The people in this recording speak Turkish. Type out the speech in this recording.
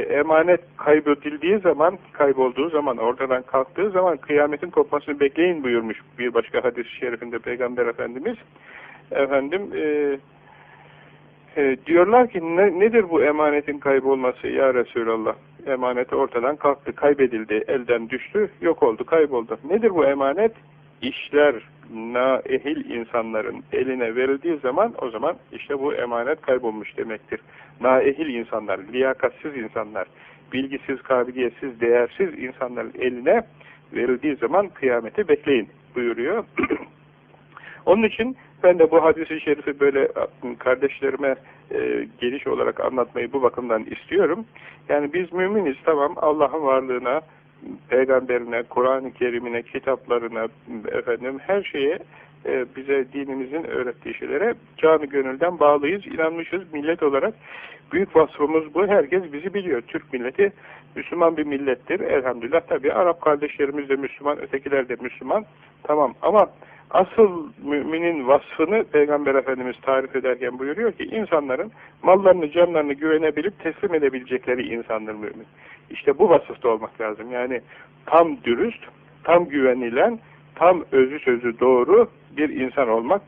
emanet kaybedildiği zaman, kaybolduğu zaman, ortadan kalktığı zaman kıyametin kopmasını bekleyin buyurmuş bir başka hadis-i şerifinde Peygamber Efendimiz. Efendim, e, e, diyorlar ki ne, nedir bu emanetin kaybolması ya Resulallah? Emanet ortadan kalktı, kaybedildi, elden düştü, yok oldu, kayboldu. Nedir bu emanet? İşler naehil insanların eline verildiği zaman o zaman işte bu emanet kaybolmuş demektir. Naehil insanlar, liyakatsiz insanlar, bilgisiz, kabiliyetsiz, değersiz insanların eline verildiği zaman kıyameti bekleyin buyuruyor. Onun için ben de bu hadisi şerifi böyle kardeşlerime e, geniş olarak anlatmayı bu bakımdan istiyorum. Yani biz müminiz tamam Allah'ın varlığına, peygamberine, Kur'an-ı Kerim'ine, kitaplarına, efendim her şeye e, bize dinimizin öğrettiği şeylere canı gönülden bağlıyız, inanmışız millet olarak. Büyük vasfımız bu. Herkes bizi biliyor. Türk milleti Müslüman bir millettir. Elhamdülillah tabii Arap kardeşlerimiz de Müslüman, ötekiler de Müslüman. Tamam ama asıl müminin vasfını Peygamber Efendimiz tarif ederken buyuruyor ki insanların mallarını, canlarını güvenebilip teslim edebilecekleri insandır mümin. İşte bu vasıfta olmak lazım. Yani tam dürüst, tam güvenilen, tam özü sözü doğru bir insan olmak